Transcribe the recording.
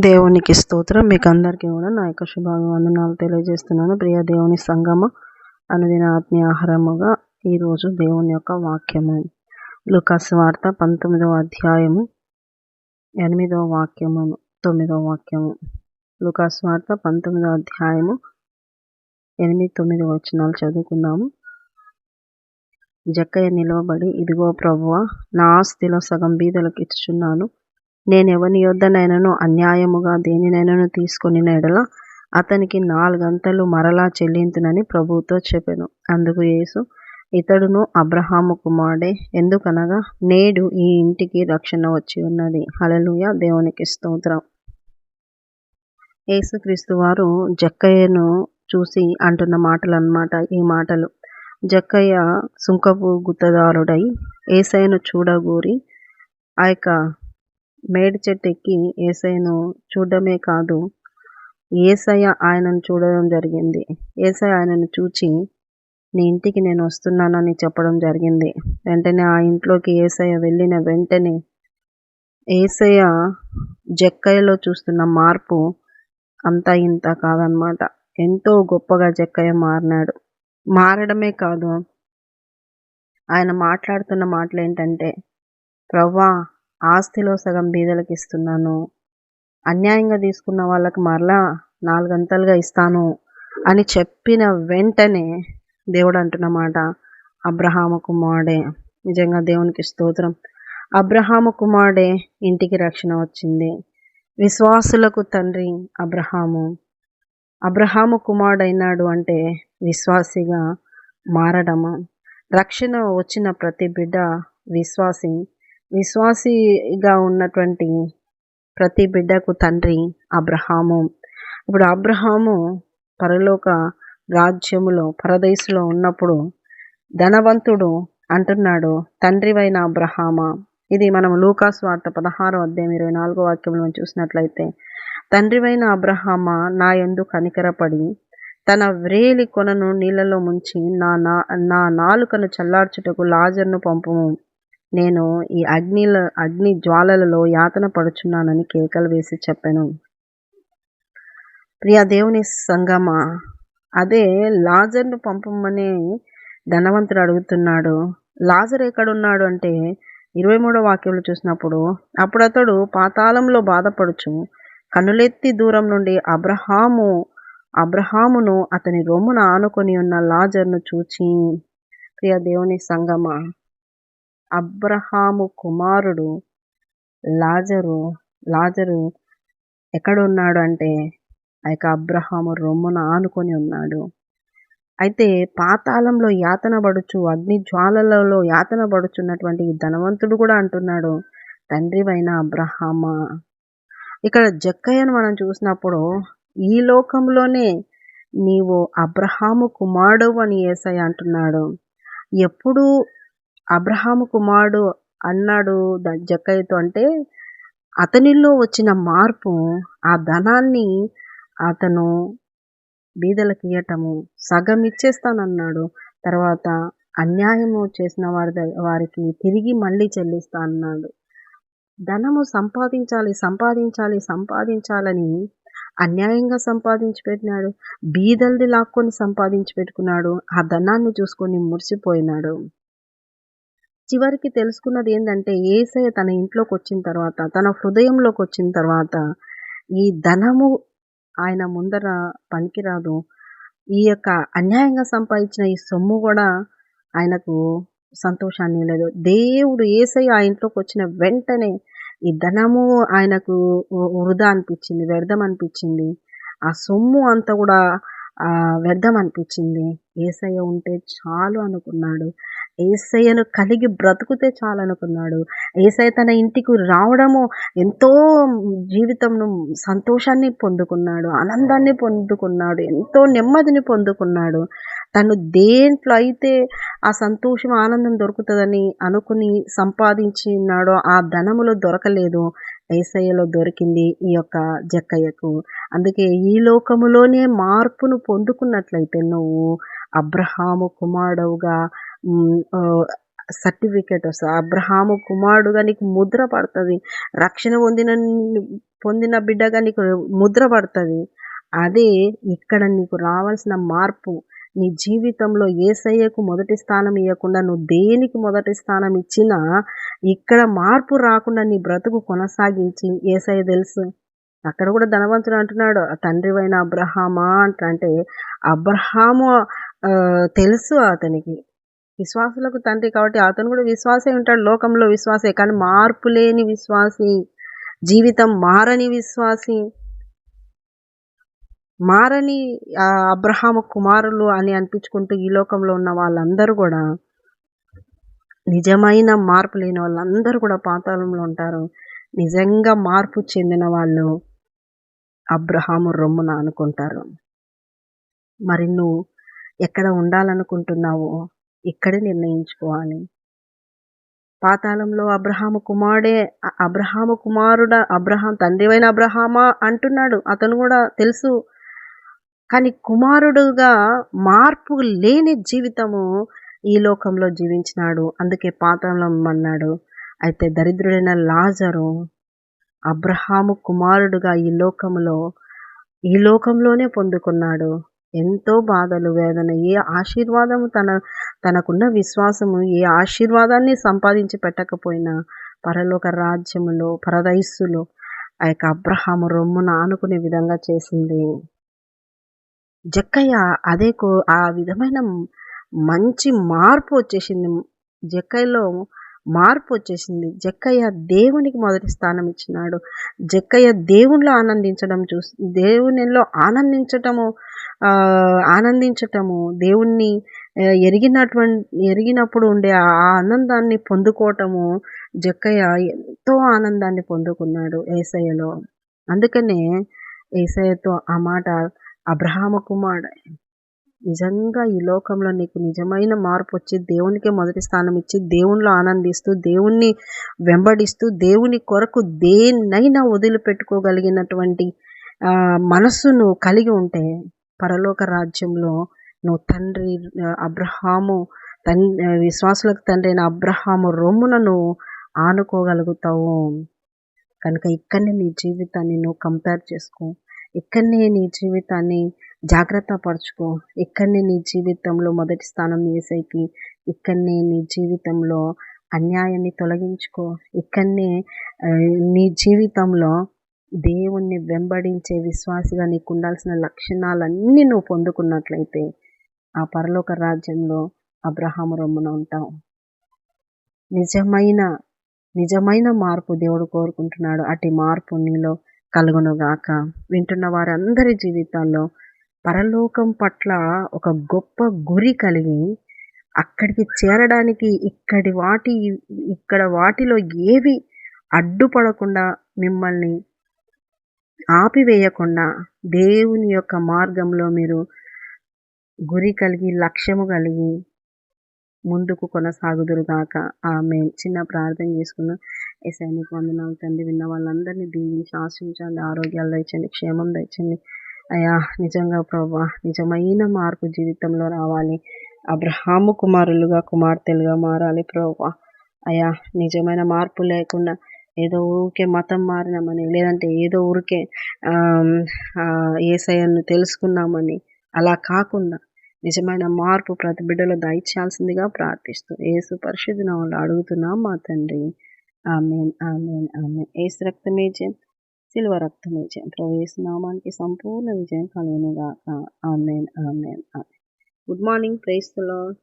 దేవునికి స్తోత్రం. మీకు అందరికీ కూడా నా యొక్క శుభాభివందనాలు తెలియజేస్తున్నాను. ప్రియ దేవుని సంగమ అనుదిన ఆత్మీయ ఆహారముగా ఈరోజు దేవుని యొక్క వాక్యము. లుకాస్ వార్త పంతొమ్మిదవ అధ్యాయము ఎనిమిదవ వాక్యము తొమ్మిదవ వాక్యము. లుకాస్ వార్త పంతొమ్మిదవ అధ్యాయము ఎనిమిది తొమ్మిది వచనాలు చదువుకుందాము. జక్కయ్య నిలవబడి ఇదిగో ప్రభువ నా ఆస్తిలో సగం బీదలకు ఇచ్చుచున్నాను. నేను ఎవరిని యొద్దనైనను అన్యాయముగా దేనినైనను తీసుకుని ఎడల అతనికి నాలుగంతలు మరలా చెల్లింతునని ప్రభువుతో చెప్పాను. అందుకు యేసు ఇతడును అబ్రహాము కుమారుడే ఎందుకనగా నేడు ఈ ఇంటికి రక్షణ వచ్చి ఉన్నది. హలలుయ దేవునికి స్తోత్రం. యేసుక్రీస్తు వారు జక్కయ్యను చూసి అంటున్న మాటలు అన్నమాట ఈ మాటలు. జక్కయ్య సుంకపు గుత్తదారుడై ఏసైను చూడగూరి ఆ యొక్క మేడి చెట్టు ఎక్కి ఏసయ్యను చూడడమే కాదు ఏసయ్య ఆయనను చూడడం జరిగింది. ఏసయ్య ఆయనను చూచి నీ ఇంటికి నేను వస్తున్నానని చెప్పడం జరిగింది. వెంటనే ఆ ఇంట్లోకి ఏసయ్య వెళ్ళిన వెంటనే ఏసయ్య జక్కయ్యలో చూస్తున్న మార్పు అంతా ఇంత కాదనమాట ఎంతో గొప్పగా జక్కయ్య మారినాడు. మారడమే కాదు ఆయన మాట్లాడుతున్న మాటలు ఏంటంటే ప్రవ్వా ఆస్తిలో సగం బీదలకు ఇస్తున్నాను. అన్యాయంగా తీసుకున్న వాళ్ళకి మరలా నాలుగంతలుగా ఇస్తాను అని చెప్పిన వెంటనే దేవుడు అంటున్నమాట అబ్రహాము కుమారుడే. నిజంగా దేవునికి స్తోత్రం. అబ్రహాము కుమారుడే ఇంటికి రక్షణ వచ్చింది. విశ్వాసులకు తండ్రి అబ్రహాము. అబ్రహాము కుమారుడైనాడు అంటే విశ్వాసిగా మారడము. రక్షణ వచ్చిన ప్రతి బిడ్డ విశ్వాసి విశ్వాసిగా ఉన్నటువంటి ప్రతి బిడ్డకు తండ్రి అబ్రహాము. ఇప్పుడు అబ్రహాము పరలోక రాజ్యములో పరదేశంలో ఉన్నప్పుడు ధనవంతుడు అంటున్నాడు తండ్రివైన అబ్రహామ. ఇది మనం లూకాస్ వార్త పదహారో అధ్యాయం ఇరవై నాలుగో వాక్యంలో చూసినట్లయితే తండ్రివైన అబ్రహామ నా ఎందు కనికరపడి తన వ్రేలి కొనను నీళ్ళలో ముంచి నా నా నా నాలుకను చల్లార్చుటకు లాజర్ను పంపము. నేను ఈ అగ్నిల అగ్ని జ్వాలలలో యాతన పడుచున్నానని కేకలు వేసి చెప్పాను. ప్రియా దేవుని సంగమా? అదే లాజర్ను పంపమని ధనవంతుడు అడుగుతున్నాడు. లాజర్ ఎక్కడున్నాడు అంటే ఇరవై మూడో వాక్యంలో చూసినప్పుడు అప్పుడు అతడు పాతాళంలో బాధపడుచు కనులెత్తి దూరం నుండి అబ్రహాము అబ్రహామును అతని రొమ్మున ఆనుకొని ఉన్న లాజర్ను చూచి ప్రియ దేవుని సంగమ? అబ్రహాము కుమారుడు లాజరు లాజరు ఎక్కడున్నాడు అంటే ఆ యొక్క అబ్రహాము రొమ్మున ఆనుకొని ఉన్నాడు. అయితే పాతాళంలో యాతన పడుచు అగ్ని జ్వాలలలో యాతన పడుచున్నటువంటి ధనవంతుడు కూడా అంటున్నాడు. తండ్రివైన అబ్రహామ. ఇక్కడ జక్కయ్యను మనం చూసినప్పుడు ఈ లోకంలోనే నీవు అబ్రహాము కుమారుడు అని ఏసయ్య అంటున్నాడు. ఎప్పుడు అబ్రహాము కుమారుడు అన్నాడు జక్కయ్యతో అంటే అతనిలో వచ్చిన మార్పు ఆ ధనాన్ని అతను బీదలకు ఇయ్యటము సగం ఇచ్చేస్తానన్నాడు. తర్వాత అన్యాయము చేసిన వారి వారికి తిరిగి మళ్ళీ చెల్లిస్తా అన్నాడు ధనము సంపాదించాలి సంపాదించాలి సంపాదించాలని అన్యాయంగా సంపాదించి పెట్టినాడు. బీదల్ది లాక్కొని సంపాదించి పెట్టుకున్నాడు. ఆ ధనాన్ని చూసుకొని మురిసిపోయినాడు. చివరికి తెలుసుకున్నది ఏంటంటే ఏసయ్య తన ఇంట్లోకి వచ్చిన తర్వాత తన హృదయంలోకి వచ్చిన తర్వాత ఈ ధనము ఆయన ముందర పనికిరాదు. ఈ యొక్క అన్యాయంగా సంపాదించిన ఈ సొమ్ము కూడా ఆయనకు సంతోషాన్ని లేదు దేవుడు ఏసయ్య ఆ ఇంట్లోకి వచ్చిన వెంటనే ఈ ధనము ఆయనకు వృధా అనిపించింది వ్యర్థం అనిపించింది. ఆ సొమ్ము అంతా కూడా వ్యర్థం అనిపించింది. ఏసయ్య ఉంటే చాలు అనుకున్నాడు. ఏసయ్యను కలిగి బ్రతుకుతే చాలనుకున్నాడు. ఏసయ్య తన ఇంటికి రావడము ఎంతో జీవితంను సంతోషాన్ని పొందుకున్నాడు ఆనందాన్ని పొందుకున్నాడు ఎంతో నెమ్మదిని పొందుకున్నాడు. తను దేంట్లో అయితే ఆ సంతోషం ఆనందం దొరుకుతుందని అనుకుని సంపాదించినాడో ఆ ధనములో దొరకలేదు. ఏసయ్యలో దొరికింది ఈ యొక్క జక్కయ్యకు. అందుకే ఈ లోకములోనే మార్పును పొందుకున్నట్లయితే నువ్వు అబ్రహాము కుమారుడవుగా సర్టిఫికేట్ వస్తుంది. అబ్రహాము కుమారుడుగా నీకు ముద్ర పడుతుంది. రక్షణ పొందిన పొందిన బిడ్డగా నీకు ముద్ర పడుతుంది. అదే ఇక్కడ నీకు రావాల్సిన మార్పు. నీ జీవితంలో ఏసయ్యకు మొదటి స్థానం ఇవ్వకుండా నువ్వు దేనికి మొదటి స్థానం ఇచ్చినా ఇక్కడ మార్పు రాకుండా నీ బ్రతుకు కొనసాగించి. ఏసయ్య తెలుసు. అక్కడ కూడా ధనవంతుడు అంటున్నాడు. తండ్రివైన అబ్రహామా? అంటే అబ్రహాము తెలుసు అతనికి. విశ్వాసులకు తండ్రి కాబట్టి అతను కూడా విశ్వాసే ఉంటాడు లోకంలో విశ్వాసే. కానీ మార్పు లేని విశ్వాసి జీవితం మారని విశ్వాసి మారని అబ్రహాము కుమారులు అని అనిపించుకుంటూ ఈ లోకంలో ఉన్న వాళ్ళందరూ కూడా నిజమైన మార్పు లేని వాళ్ళందరూ కూడా పాతాళంలో ఉంటారు. నిజంగా మార్పు చెందిన వాళ్ళు అబ్రహాము రొమ్మున అనుకుంటారు. మరి నువ్వు ఎక్కడ ఉండాలనుకుంటున్నావో ఇక్కడే నిర్ణయించుకోవాలి. పాతాళంలో అబ్రహాము కుమారుడే అబ్రహాము కుమారుడ అబ్రహాం తండ్రివైన అబ్రహామా అంటున్నాడు. అతను కూడా తెలుసు. కానీ కుమారుడుగా మార్పు లేని జీవితము ఈ లోకంలో జీవించినాడు. అందుకే పాతాళం అన్నాడు. అయితే దరిద్రుడైన లాజరు అబ్రహాము కుమారుడుగా ఈ లోకంలో ఈ లోకంలోనే పొందుకున్నాడు. ఎంతో బాధలు వేదన ఏ ఆశీర్వాదము తన తనకున్న విశ్వాసము ఏ ఆశీర్వాదాన్ని సంపాదించి పెట్టకపోయినా పరలోక రాజ్యములో పరదైస్సులో ఆ యొక్క అబ్రహాము రొమ్మును ఆనుకునే విధంగా చేసింది. జక్కయ్య అదే కో ఆ విధమైన మంచి మార్పు వచ్చేసింది. జక్కయ్యలో మార్పు వచ్చేసింది. జక్కయ్య దేవునికి మొదటి స్థానం ఇచ్చినాడు. జక్కయ్య దేవుణ్ణిలో ఆనందించడం చూసి దేవునిలో ఆనందించటము ఆనందించటము దేవుణ్ణి ఎరిగినటువంటి ఎరిగినప్పుడు ఉండే ఆ ఆనందాన్ని పొందుకోవటము జక్కయ్య ఎంతో ఆనందాన్ని పొందుకున్నాడు ఏసయ్యలో. అందుకనే ఏసయ్యతో ఆ మాట అబ్రహామ కుమారుడు నిజంగా ఈ లోకంలో నీకు నిజమైన మార్పు వచ్చి దేవునికే మొదటి స్థానం ఇచ్చి దేవుణ్ణి ఆనందిస్తూ దేవుణ్ణి వెంబడిస్తూ దేవుని కొరకు దేన్నైనా వదిలిపెట్టుకోగలిగినటువంటి మనస్సును కలిగి ఉంటే పరలోక రాజ్యంలో నువ్వు తండ్రి అబ్రహాము తన్ విశ్వాసులకు తండ్రి అయిన అబ్రహాము రొమ్మును ఆనుకోగలుగుతావు. కనుక ఇక్కడనే నీ జీవితాన్ని నువ్వు కంపేర్ చేసుకో. ఇక్కడనే నీ జీవితాన్ని జాగ్రత్త పరచుకో. ఇక్కడనే నీ జీవితంలో మొదటి స్థానం వేసేకి ఇక్కడనే నీ జీవితంలో అన్యాయాన్ని తొలగించుకో. ఇక్కడనే నీ జీవితంలో దేవుణ్ణి వెంబడించే విశ్వాసిగా నీకు ఉండాల్సిన లక్షణాలన్నీ నువ్వు పొందుకున్నట్లయితే ఆ పరలోక రాజ్యంలో అబ్రహాము రొమ్మున ఉంటావు. నిజమైన నిజమైన మార్పు దేవుడు కోరుకుంటున్నాడు. అటు మార్పు నీలో కలుగునుగాక. వింటున్న వారందరి జీవితాల్లో పరలోకం పట్ల ఒక గొప్ప గురి కలిగి అక్కడికి చేరడానికి ఇక్కడి వాటి ఇక్కడ వాటిలో ఏవి అడ్డుపడకుండా మిమ్మల్ని ఆపివేయకుండా దేవుని యొక్క మార్గంలో మీరు గురి కలిగి లక్ష్యము కలిగి ముందుకు కొనసాగుదురుగాక ఆమె చిన్న ప్రార్థన చేసుకున్న ఎస్ఐనికి వందనాలు తండ్రి. విన్న వాళ్ళందరినీ దీవించి ఆశించండి ఆరోగ్యాలు దండి క్షేమం దండి అయ్యా నిజంగా ప్రభా నిజమైన మార్పు జీవితంలో రావాలి. అబ్రహాము కుమారులుగా కుమార్తెలుగా మారాలి ప్రభా. అయ్యా నిజమైన మార్పు లేకుండా ఏదో ఊరికే మతం మారినామని లేదంటే ఏదో ఊరికే ఏసయ్యను తెలుసుకున్నామని అలా కాకుండా నిజమైన మార్పు ప్రతి బిడ్డలో దయచేయాల్సిందిగా ప్రార్థిస్తూ ఏసు పరిశుద్ధి నామలు అడుగుతున్నాం మా తండ్రి. Amen amen amen. ఏసు రక్తమే జయం. సిల్వ రక్తం విజయం ప్రవేశ నామానికి సంపూర్ణ విజయం కలుగునుగాక amen amen amen good morning praise lord